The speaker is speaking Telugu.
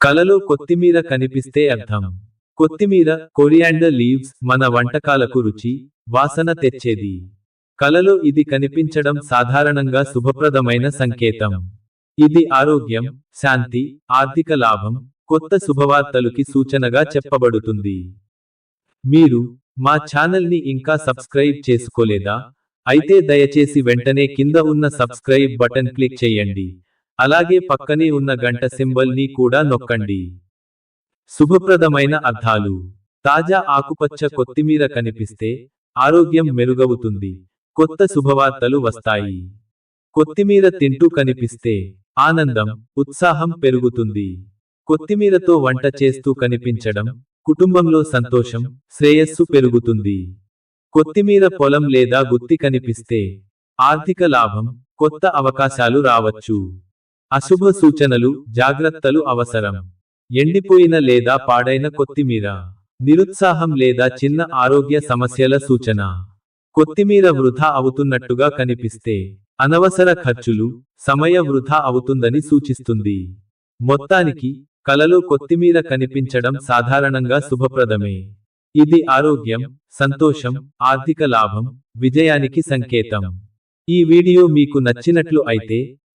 కలలో కొత్తిమీర కనిపిస్తే అర్థం. కొత్తిమీర కొరియాండర్ లీవ్స్ మన వంటకాలకు రుచి వాసన తెచ్చేది. కలలో ఇది కనిపించడం సాధారణంగా శుభప్రదమైన సంకేతం. ఇది ఆరోగ్యం శాంతి ఆర్థిక లాభం కొత్త శుభవార్తలుకి సూచనగా చెప్పబడుతుంది. మీరు మా ఛానల్ని ఇంకా సబ్స్క్రైబ్ చేసుకోలేదా? అయితే దయచేసి వెంటనే కింద ఉన్న సబ్స్క్రైబ్ బటన్ క్లిక్ చేయండి. అలాగే పక్కనే ఉన్న గంట సింబల్ని కూడా నొక్కండి. శుభప్రదమైన అర్థాలు. తాజా ఆకుపచ్చ కొత్తిమీర కనిపిస్తే ఆరోగ్యం మెరుగవుతుంది. కొత్త శుభవార్తలు వస్తాయి. కొత్తిమీర తింటూ కనిపిస్తే ఆనందం ఉత్సాహం పెరుగుతుంది. కొత్తిమీరతో వంట చేస్తూ కనిపించడం కుటుంబంలో సంతోషం శ్రేయస్సు పెరుగుతుంది. కొత్తిమీర పొలం లేదా గుత్తి కనిపిస్తే ఆర్థిక లాభం కొత్త అవకాశాలు రావచ్చు. అశుభ సూచనలు జాగ్రత్తలు అవసరం. ఎండిపోయిన లేదా పాడైన కొత్తిమీర. నిరుత్సాహం లేదా చిన్న ఆరోగ్య సమస్యల సూచన. కొత్తిమీర వృధా అవుతున్నట్టుగా కనిపిస్తే అనవసర ఖర్చులు సమయ వృధా అవుతుందని సూచిస్తుంది. మొత్తానికి కలలో కొత్తిమీర కనిపించడం సాధారణంగా శుభప్రదమే. ఇది ఆరోగ్యం సంతోషం ఆర్థిక లాభం విజయానికి సంకేతం. ఈ వీడియో మీకు నచ్చినట్లు అయితే